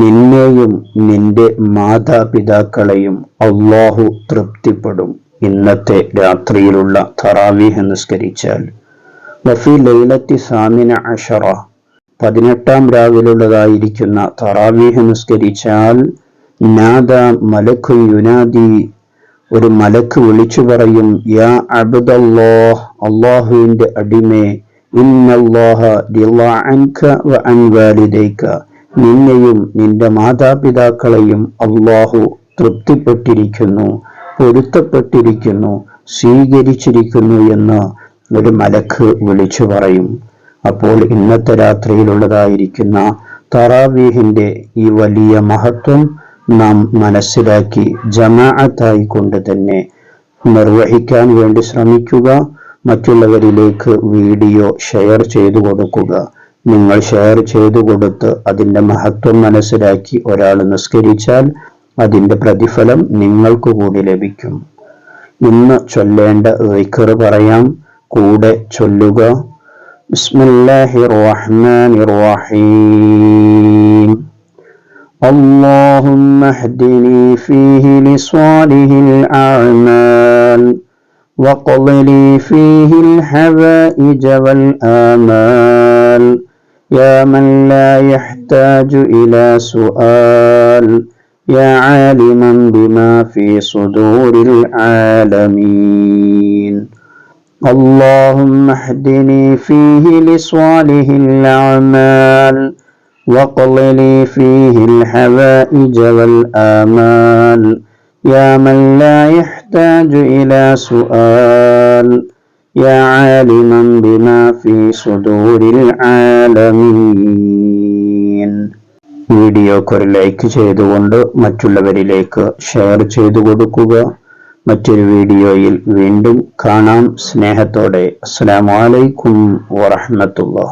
നിന്നെയും നിന്റെ മാതാപിതാക്കളെയും അള്ളാഹു തൃപ്തിപ്പെടും. ഇന്നത്തെ രാത്രിയിലുള്ള തറാവീഹ് നിസ്കരിച്ചാൽ. വഫി ലൈലത്തി സാമിന അഷറ. പതിനെട്ടാം രാവിലുള്ളതായിരിക്കുന്ന തറാവീഹ് നിസ്കരിച്ചാൽ നാദ മലക്കു യുനാദി. ഒരു മലക്ക് വിളിച്ചു പറയും യാ അബ്ദല്ലാഹ് അള്ളാഹുവിന്റെ അടിമേ ഇന്നല്ലാഹ അൻക വ അൻ നിന്നെയും നിന്റെ മാതാപിതാക്കളെയും അള്ളാഹു തൃപ്തിപ്പെട്ടിരിക്കുന്നു പൊരുത്തപ്പെട്ടിരിക്കുന്നു സ്വീകരിച്ചിരിക്കുന്നു എന്ന് ഒരു മലക്ക് വിളിച്ചു പറയും. അപ്പോൾ ഇന്നത്തെ രാത്രിയിലുള്ളതായിരിക്കുന്ന തറാവീഹിന്റെ ഈ വലിയ മഹത്വം നാം മനസ്സിലാക്കി ജമാഅത്തായി കൊണ്ട് തന്നെ നിർവഹിക്കാൻ വേണ്ടി ശ്രമിക്കുക മറ്റുള്ളവരിലേക്ക് വീഡിയോ ഷെയർ ചെയ്തു കൊടുക്കുക. നിങ്ങൾ ഷെയർ ചെയ്തു കൊടുത്ത് അതിൻ്റെ മഹത്വം മനസ്സിലാക്കി ഒരാൾ നിസ്കരിച്ചാൽ അതിൻ്റെ പ്രതിഫലം നിങ്ങൾക്ക് കൂടി ലഭിക്കും ഇന്ന് ചൊല്ലേണ്ട റിക്കർ പറയാം കൂടെ ചൊല്ലുക ബിസ്മില്ലാഹിർ റഹ്മാനിർ റഹീം اللهم اهدني فيه لصالح الأعمال واقض لي فيه الحوائج والآمال يا من لا يحتاج إلى سؤال يا عالما بما في صدور العالمين. اللهم اهدني فيه لصالح الأعمال واقض لي فيه الحوائج والآمال. يا من لا يحتاج إلى سؤال يا عالما بما في صدور العالمين വീഡിയോക്ക് ലൈക്ക് ചെയ്തുകൊണ്ട് മറ്റുള്ളവരിലേക്ക് ഷെയർ ചെയ്തു കൊടുക്കുക മറ്റൊരു വീഡിയോയിൽ വീണ്ടും കാണാം സ്നേഹത്തോടെ അസ്സാം വലൈക്കും വറഹമത്തുള്ള